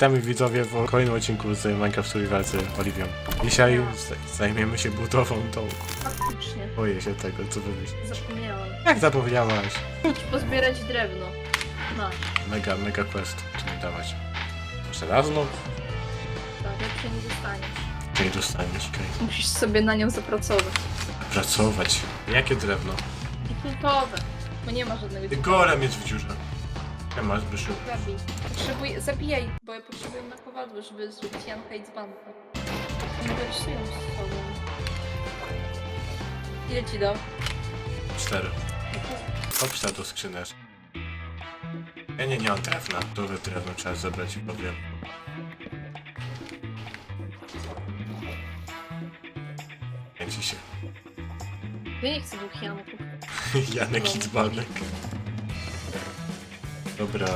Witamy widzowie w kolejnym odcinku z Minecraft Survival z Oliwią. Dzisiaj z- zajmiemy się budową domku. Faktycznie, Boję się tego, co wymyślić. zapomniałam. Jak zapomniałaś? Chodź pozbierać drewno. Masz, Mega, mega quest. Co mi dawać? Żelazną? tak, lepsze nie dostaniesz. Czy nie dostaniesz? Okej. Musisz sobie na nią zapracować. Pracować. Jakie drewno? I kultowe, bo nie ma żadnego golem jest w dziurze. Nie masz, Byszu. Zabij. Potrzebuję, zabijaj, bo ja potrzebuję na kowadło, żeby zrobić Janka i dzbanka. Oni to rysują z sobą. Ile ci dał? Cztery. Obsta do skrzynę. Ja nie, nie mam drewna. Duże drewno trzeba zebrać i powiem. Kręci się. Ja nie chcę dwóch Janków. Janek i dzbanek. Dobra.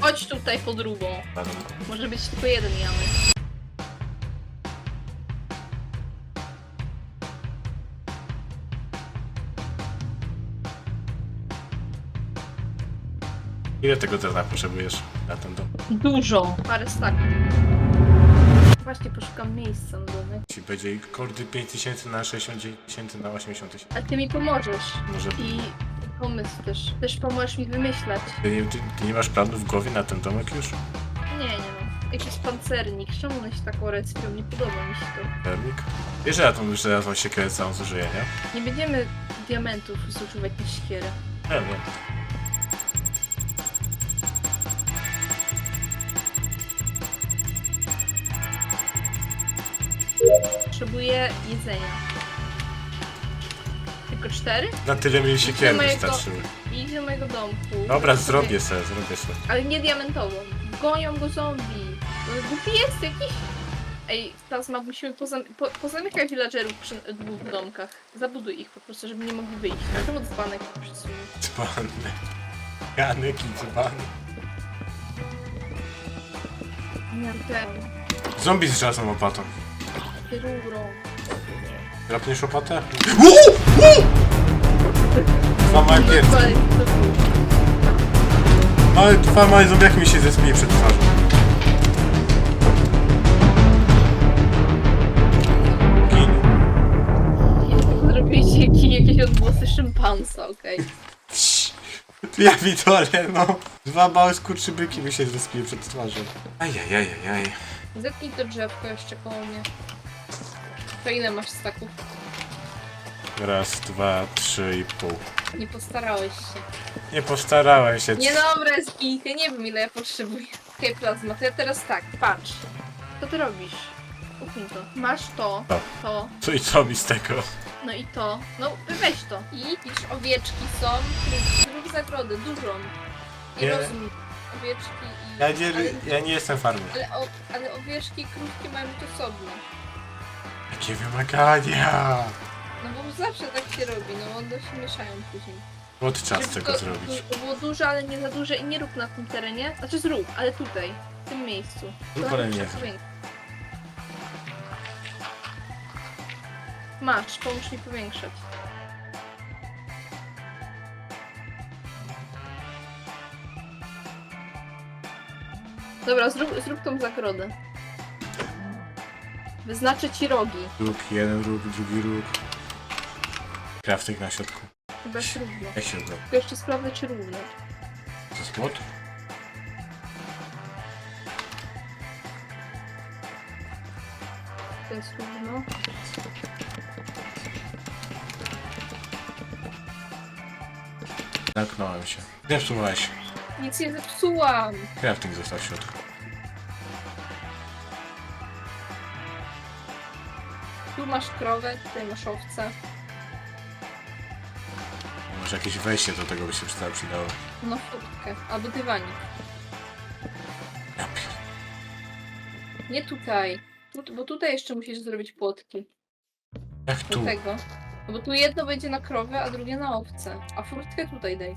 Chodź tutaj po drugą. Panom. Może być tylko jeden Janek. Ile tego drewna potrzebujesz na ten dom? Dużo. Parę staków. Właśnie poszukam miejsca na domek. Ci będzie kordy 5000 na 60 tysięcy na 80 tysięcy. A ty mi pomożesz. Może I pomysł też. Też pomożesz mi wymyślać. ty nie, ty, ty nie masz planu w głowie na ten domek już? Nie, nie mam. Jakiś pancernik. Czemu one się tak orespią? Nie podoba mi się to. Permik? Wiesz, że ja tą żelazną siekierę całą zużyję, nie? Nie będziemy diamentów zużywać na siekierę. Ja wiem. Potrzebuję jedzenia. Tylko cztery? Na tyle mi siekiery mojego- wystarczyły. I idź do mojego domku. Dobra, zrobię se, zrobię se. Ale nie diamentową. Gonią go zombie. No, Głupi jest jakiś. Ej, Plasma, musimy pozam po pozamykać villagerów przy dwóch domkach. Zabuduj ich po prostu, żeby nie mogli wyjść. Czemu dzbanek przesunął? Dzbany. Janek i dzbany. Nie, ten. Zombie z żelazną łopatą. Rurą. Drapniesz łopatę? Dwa małe pierdki. Małe, dwa małe zombiaki mi się zespili przed twarzą. Gin. Zrobiliście jakieś, jakieś odgłosy szympansa, okej. Ja widole, no. Dwa małe skurczybyki mi się zespili przed twarzą. Ajajajajaj. Zetnij to drzewko jeszcze koło mnie. To ile masz staków? Raz, dwa, trzy i pół. Nie postarałeś się. Nie postarałem się. Nie dobra. Ja nie wiem ile ja potrzebuję. Okej, plazma, to ja teraz tak, patrz. Co ty robisz? Upnij to. Masz to, Co? to, Co i co mi z tego? no i to. No weź to. I widzisz, owieczki są. Zrób- Zrób zagrodę, dużą. I Nie. rozumiem. Owieczki i... Ja nie, Ale, ja nie jestem farmer. ale, o, ale owieczki i krówki mają być osobno. Jakie wymagania! No bo zawsze tak się robi, no one się mieszają później. Podczas Żeby tego to- zrobić. To było duże, ale nie za duże i nie rób na tym terenie. Znaczy zrób, ale tutaj, w tym miejscu. Zrób, ale nie. Masz, pomóż mi powiększać. Dobra, zrób, zrób tą zagrodę. Wyznaczę ci rogi. Róg, jeden róg, drugi róg. Crafting na środku. Chyba równo. Jak? Tylko jeszcze sprawdzę, czy równo. To jest młot? To jest równo. Zamknąłem się. Zepsułeś. Nic nie zepsułam. Crafting został w środku. Tu masz krowę, tutaj masz owce. Może jakieś wejście do tego by się przydało. przydało. No furtkę, albo dywanik. Ja pier... Nie tutaj. Tu, bo tutaj jeszcze musisz zrobić płotki. Jak Do tu? tego. No bo tu jedno będzie na krowę, a drugie na owce. A furtkę tutaj daj.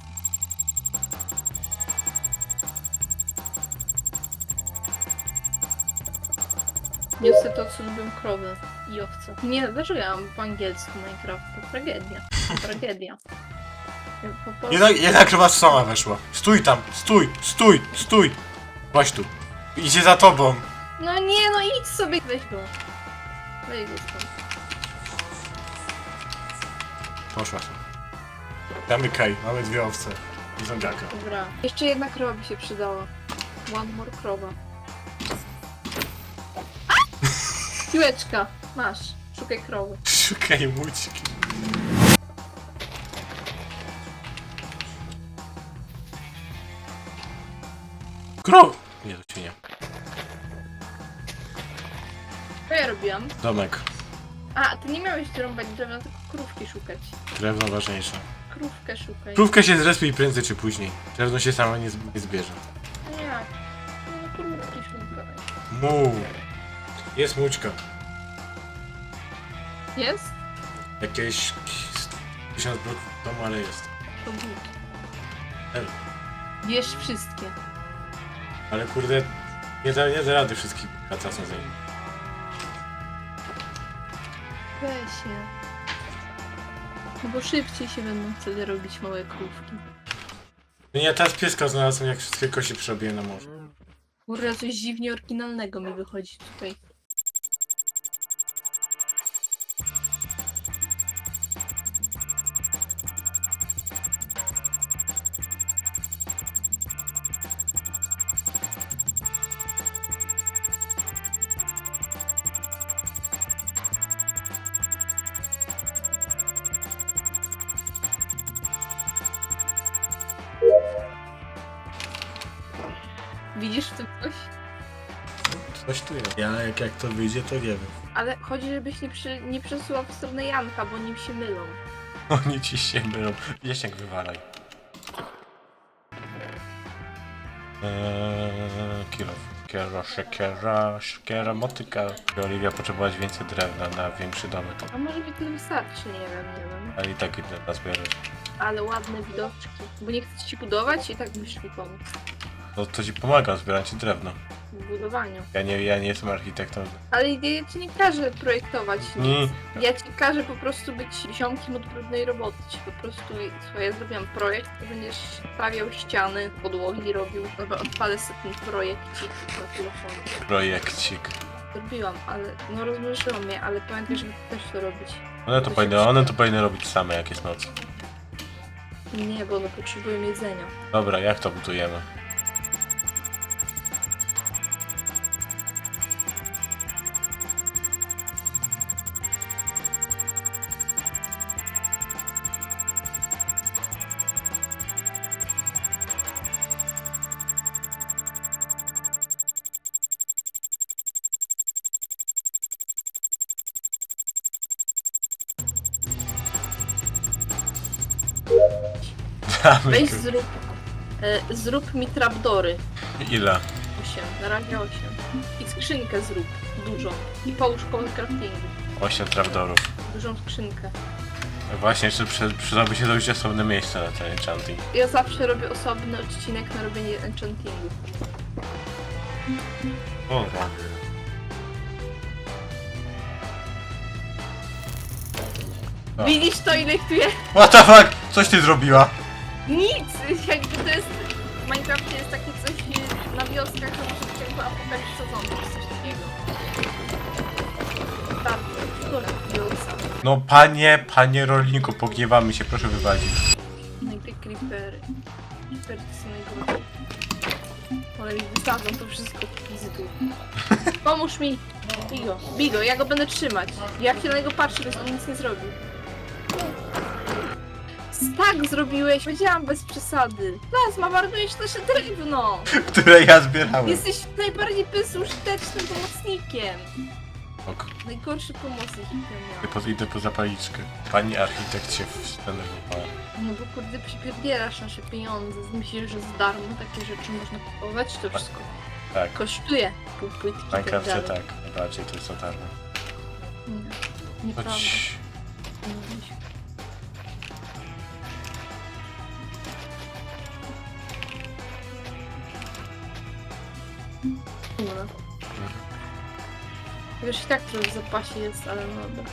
Niestety to co lubię krowy i owce. Nie, mam po angielsku Minecraft? To tragedia. Tragedia. Po polsku- Jedna, jedna krowa sama weszła. Stój tam! Stój! Stój! Stój! Właśnie tu. Idzie za tobą! No nie, no idź sobie. Weź go. Weź go stąd. Poszła się. Zamykaj, mamy dwie owce. I zombiaka. Dobra. Jeszcze jedna krowa by się przydała. One more krowa. A! Piłeczka. Masz. Szukaj krowy. Szukaj mućki. Kro... Nie, to świnia. Co ja robiłam? Domek. A, ty nie miałeś rąbać drewna, tylko krówki szukać. Drewno ważniejsze. Krówkę szukaj. Krówka się zrespi prędzej czy później. Drewno się sama nie, z- nie zbierze. Nie. No, krówki szukaj. Mu. Jest mućka. Jest? Jakieś... Tysiąc bloków w domu, ale jest. To. Ej. Bierz wszystkie. Ale kurde... Nie da, nie da rady wszystkich kacasem zajmować. Weź je. No bo szybciej się będą wtedy robić małe krówki. No ja teraz pieska znalazłem, jak wszystkie kości przerobiłem na morzu. Kurde, coś dziwnie oryginalnego mi wychodzi tutaj. Widzisz w tym coś? Coś tu jest. Ja jak, jak to wyjdzie, to nie wiem. Ale chodzi, żebyś nie, przy, nie przesuwał w stronę Janka, bo nim się mylą. Oni ci się mylą. Wiesz jak wywalaj. Eee, kilo. Siekiera, siekiera, siekiera, motyka. Oliwia potrzebować więcej drewna na większy domek. A może mi tyle wystarczy, nie wiem, nie wiem. Ale i tak i drewna zbierać. Ale ładne widoczki. Bo nie chcę ci budować i tak musisz mi pomóc. No to ci pomaga zbierać ci drewno. W budowaniu. Ja nie, ja nie jestem architektem. Ale ja ci nie każę projektować Nie. nic. Ja ci każę po prostu być ziomkiem od brudnej roboty. Ci po prostu, słuchaj, ja zrobiłam projekt, to będziesz stawiał ściany, podłogi robił. Dobra, odpalę sobie ten projekcik na telefonie. Projekcik. Zrobiłam, ale no rozmnożyłam je, ale pamiętaj, żeby też to robić. One to, To powinny, one to powinny robić same jak jest noc. Nie, bo one potrzebują jedzenia. Dobra, jak to budujemy? Damy Weź zrób, e, zrób mi trapdory. Ile? 8, na razie 8. I skrzynkę zrób, dużą. I połóż koło craftingu. 8 trapdorów. Dużą skrzynkę. Właśnie, jeszcze przy, przydałby się zrobić osobne miejsce na ten enchanting. Ja zawsze robię osobny odcinek na robienie enchantingu. O, O. Widzisz to ile ich tu jest? What the fuck? Coś ty zrobiła? Nic! Jakby to jest... W Minecrafcie jest takie coś na wioskach, że może być jakby apokalipsa zombie, coś takiego. Tak, to wiosa. No panie, panie rolniku, pogniewamy się, proszę wywalić. No i te creepery. Creepery to są najgorsze. Ale mi wysadzą to wszystko w pizdu. Pomóż mi! Bigo, Bigo, ja go będę trzymać. Jak się na niego patrzę, to on nic nie zrobił. Tak zrobiłeś, powiedziałam bez przesady. Plazma, marnujesz nasze drewno! Które ja zbierałem. Jesteś najbardziej bezużytecznym pomocnikiem. Ok, Najgorszy pomocnik, jaki ja idę miałam. po, idę po zapalniczkę. Pani architekt się zdenerwowała. No bo kurde, przypierdzielasz nasze pieniądze. Myślisz, że za darmo takie rzeczy można kupować? To wszystko Tak, kosztuje pół płytki w tak Minecrafcie dalej. tak, najbardziej to jest za darmo. Nie, nieprawda. Chodź. Wiesz, i tak trochę w zapasie jest, ale no dobra.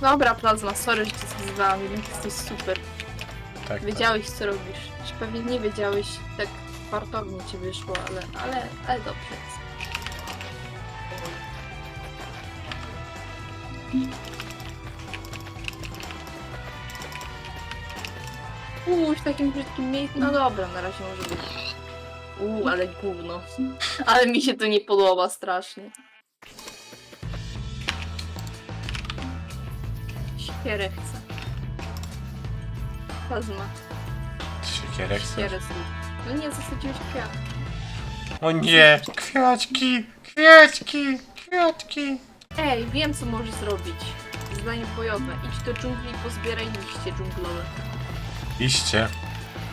Dobra, plazma, sorry, że cię zwyzywałam, jednak jesteś super. Tak. Wiedziałeś, co robisz. Czy pewnie nie wiedziałeś, tak Fartownie ci wyszło, ale, ale, ale dobrze. Uuu, w takim brzydkim miejscu. No dobra, na razie może być. Uuu, ale gówno. Ale mi się to nie podoba strasznie. Siekierę chcę. Plazma. Siekierę chcesz? Siekierę zrób. No nie, zasadziłeś kwiat. O nie! Kwiatki! Kwiatki! Kwiatki! Ej, wiem co możesz zrobić. Zadanie bojowe. Idź do dżungli i pozbieraj liście dżunglowe. Liście.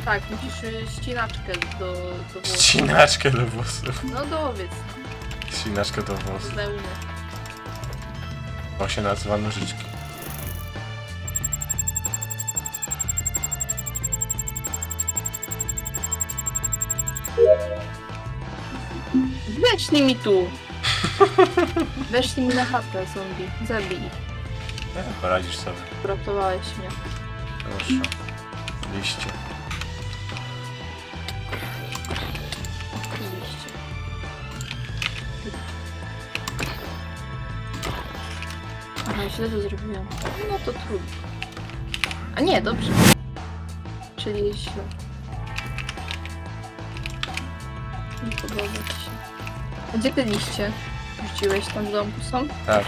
Tak, musisz y, ścinaczkę do, do włosów. Ścinaczkę do włosów. No dowiedz, Ścinaczkę do włosów. wełny. To się nazywa nożyczki. Weszli mi tu! Weszli mi na chatę zombie. Zabij ich. Nie, poradzisz sobie. Uratowałeś mnie. Proszę. Liście. Źle to zrobiłam. No to trudno. A nie, dobrze. Czyli źle. Nie podoba ci się. A gdzie te liście? Rzuciłeś tam w domku są? Tak,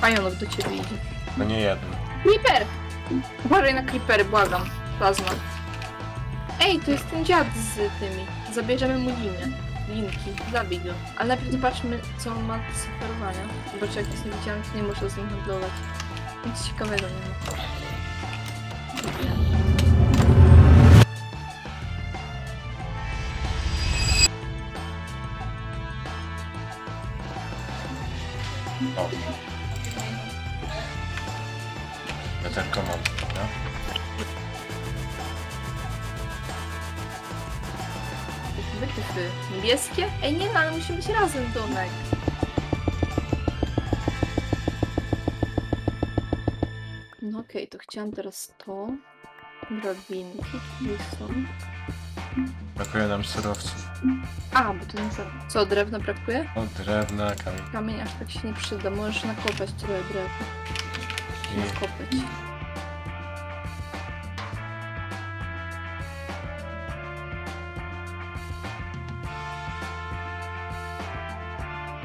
Pająk do ciebie idzie. no nie jedno. Creeper! Uważaj na creepery, błagam. Plazma. Ej, to jest ten dziad z tymi. Zabierzemy mu linię. Linki. Zabij go. Ale najpierw zobaczmy, co on ma do sugerowania. Zobaczcie, jak jest niewidzialny, to nie można z nim handlować. Nic ciekawego nie ma. Niebieskie? Ej, nie no, ale musimy być razem, Domek. No okej, to chciałam teraz to. Drabinki, tutaj są. Brakuje nam surowców. A, bo to nie za... Co, drewna brakuje? O, drewna, kamień. Kamień aż tak się nie przyda. Możesz nakopać trochę drewna. Nakopać.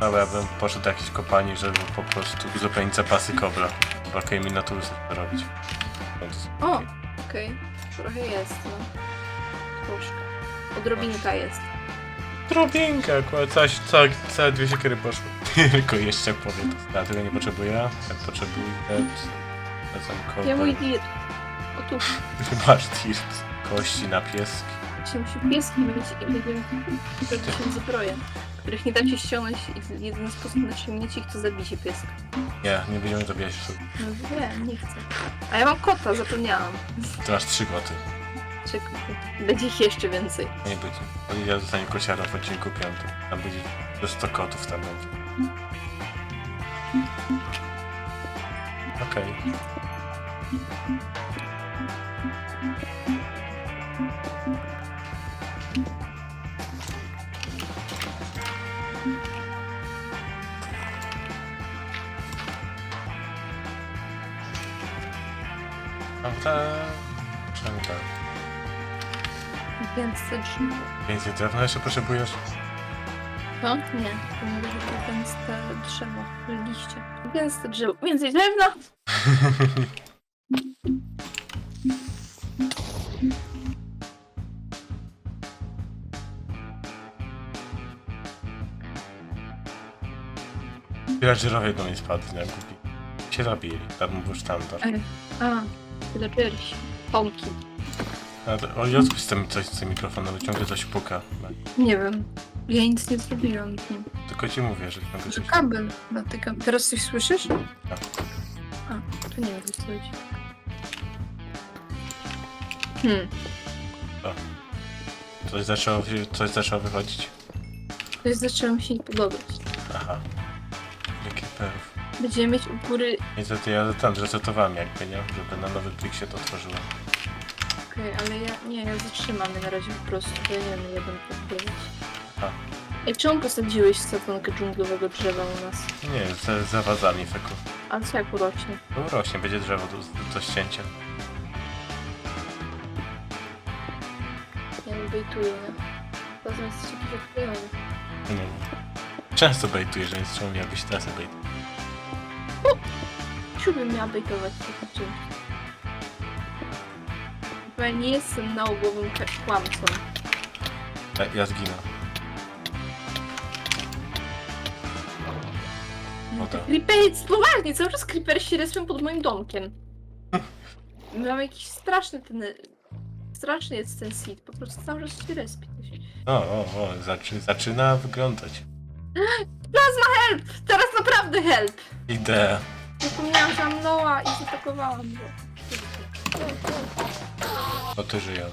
Dobra, ja bym poszedł do jakiejś kopalni, żeby po prostu uzupełnić zapasy kobra. Brakuje mi żeby to robić. O! Okej, trochę jest, no. Troszkę. Odrobinka jest. Drobinkę, akurat całe dwie siekiery poszły. Tylko jeszcze powiem. Ja tego nie potrzebuję. Jak potrzebuję, Ja mój dirt. O tu. Masz tirt. Kości na pieski. Się musi pieski mieć i będziemy robić się zbroje, których nie da się ściągnąć i jedyny sposób na ściągnięcie ich to zabicie pieska. Nie, nie będziemy zabijać psów. No wiem, nie chcę. A ja mam kota, zapomniałam. Ty masz trzy koty. Czekaj, będzie ich jeszcze więcej. Nie będzie. Oliwia zostanie kociarą w odcinku piątym. Tam będzie do 100 kotów tam będzie. Okej. Prawda? 5 stycznia. Więcej drewna jeszcze potrzebujesz? No? Nie, to nie będzie to gęste drzewo, liście. Gęste drzewo, więcej drewna! Villagerowie do mnie spadli na głupi. Się zabili, tam był sztandar. A, wyleczyli się. Pałki. A O, Jacku, z tym coś z tym mikrofonem, ciągle coś puka. Nie wiem. Ja nic nie zrobiłam z nim. Tylko ci mówię, że ciągle Że coś... kabel natykam. Teraz coś słyszysz? Tak. A, to nie wiem, co chodzi. Hmm, Coś zaczęło, coś zaczęło wychodzić. coś zaczęło mi się nie podobać. Aha. Jakie perów. Będziemy mieć u góry... Niestety ja tam zresetowałem jakby, nie? Żeby na nowy plik się to otworzyło. Okej, ale ja nie, ja zatrzymam je na razie po prostu, bo ja nie wiem, ile będę podpływać. A. Ej, czemu posadziłeś satonkę dżunglowego drzewa u nas? Nie, za, za wazami feku. A co jak urośnie? No rośnie, będzie drzewo do, do ścięcia. Ja nie bejtuję, nie? Poza jesteś jakiś odklejony. Nie, nie. Często bejtujesz, więc czemu miałbyś teraz bejt? Chciałbym miała bejtować trochę czymś. Ja nie jestem nałogowym kłamcą. Ja, ja zginę. No tak. Creepery, poważnie, cały czas creepery się respią pod moim domkiem. Mam jakiś straszny ten... Straszny jest ten seed, po prostu cały czas się respi. O, o, o, zaczy, zaczyna wyglądać. Help! Teraz naprawdę help! Idę. Zapomniałam, że mam Noa i zaatakowałam go. O, ty żyją.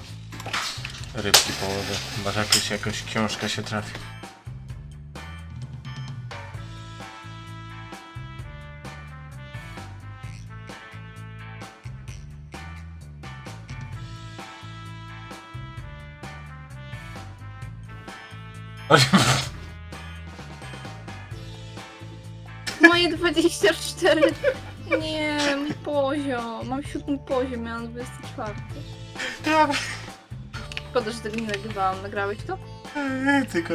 Rybki połowę. Może jakaś, jakaś książka się trafi. Oj, Moje 24. Nie, mój poziom. Mam siódmy poziom, miałam 24. Szkoda, że tego nie nagrywałam. Nagrałeś to? Tylko